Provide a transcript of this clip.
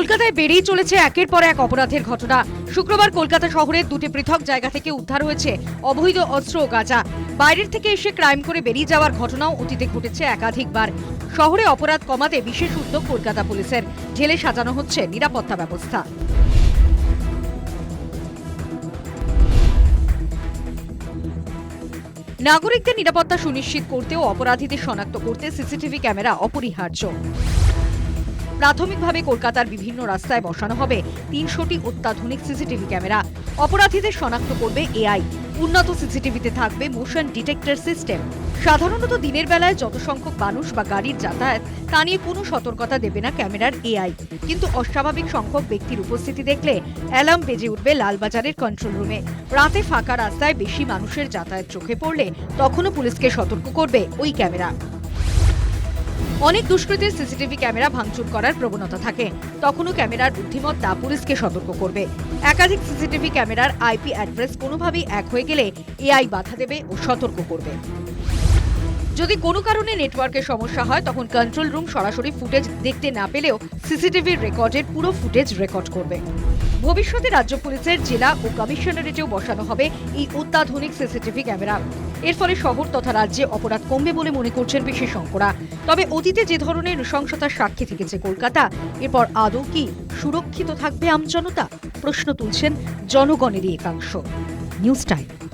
কলকাতায় বেড়েই চলেছে একের পর এক অপরাধের ঘটনা। শুক্রবার কলকাতা শহরের দুটি পৃথক জায়গা থেকে উদ্ধার হয়েছে অবৈধ অস্ত্র ও গাঁজা। বাইরের থেকে এসে ক্রাইম করে বেরিয়ে যাওয়ার ঘটনাও অতীতে ঘটেছে একাধিকবার। শহরে অপরাধ কমাতে বিশেষ উদ্যোগ কলকাতা পুলিশের। ঢেলে সাজানো হচ্ছে নিরাপত্তা ব্যবস্থা। নাগরিকদের নিরাপত্তা সুনিশ্চিত করতে ও অপরাধীদের শনাক্ত করতে সিসিটিভি ক্যামেরা অপরিহার্য। প্রাথমিকভাবে কলকাতার বিভিন্ন রাস্তায় বসানো হবে তিনশোটি অত্যাধুনিক সিসিটিভি ক্যামেরা। অপরাধীদের শনাক্ত করবে এআই। উন্নত সিসিটিভিতে থাকবে মোশন ডিটেক্টর সিস্টেম। সাধারণত দিনের বেলায় যত সংখ্যক মানুষ বা গাড়ির যাতায়াত, তা নিয়ে কোনো সতর্কতা দেবে না ক্যামেরার এআই। কিন্তু অস্বাভাবিক সংখ্যক ব্যক্তির উপস্থিতি দেখলে অ্যালার্ম বেজে উঠবে লালবাজারের কন্ট্রোল রুমে। রাতে ফাঁকা রাস্তায় বেশি মানুষের যাতায়াত চোখে পড়লে তখনও পুলিশকে সতর্ক করবে ওই ক্যামেরা। অনেক দুষ্কৃতীর সিসিটিভি ক্যামেরা ভাঙচুর করার প্রবণতা থাকে। তখনও ক্যামেরার বুদ্ধিমত্তা পুলিশকে সতর্ক করবে। একাধিক সিসিটিভি ক্যামেরার আইপি অ্যাড্রেস কোনোভাবেই এক হয়ে গেলে এআই বাধা দেবে ও সতর্ক করবে। যদি কোনো কারণে নেটওয়ার্কের সমস্যা হয়, তখন কন্ট্রোল রুম সরাসরি ফুটেজ দেখতে না পেলেও সিসিটিভির রেকর্ডের পুরো ফুটেজ রেকর্ড করবে। ভবিষ্যতে রাজ্য পুলিশের, জেলা ও কমিশনারেটেও বসানো হবে এই অত্যাধুনিক সিসিটিভি ক্যামেরা। এর ফলে শহর তথা রাজ্যে অপরাধ কমবে বলে মনে করছেন বিশেষজ্ঞরা তবে অতীতে যে ধরনের নৃশংসতার সাক্ষী থেকেছে কলকাতা, এরপর আদৌ কি সুরক্ষিত থাকবে আমজনতা? প্রশ্ন তুলছেন জনগণেরই একাংশ। News time.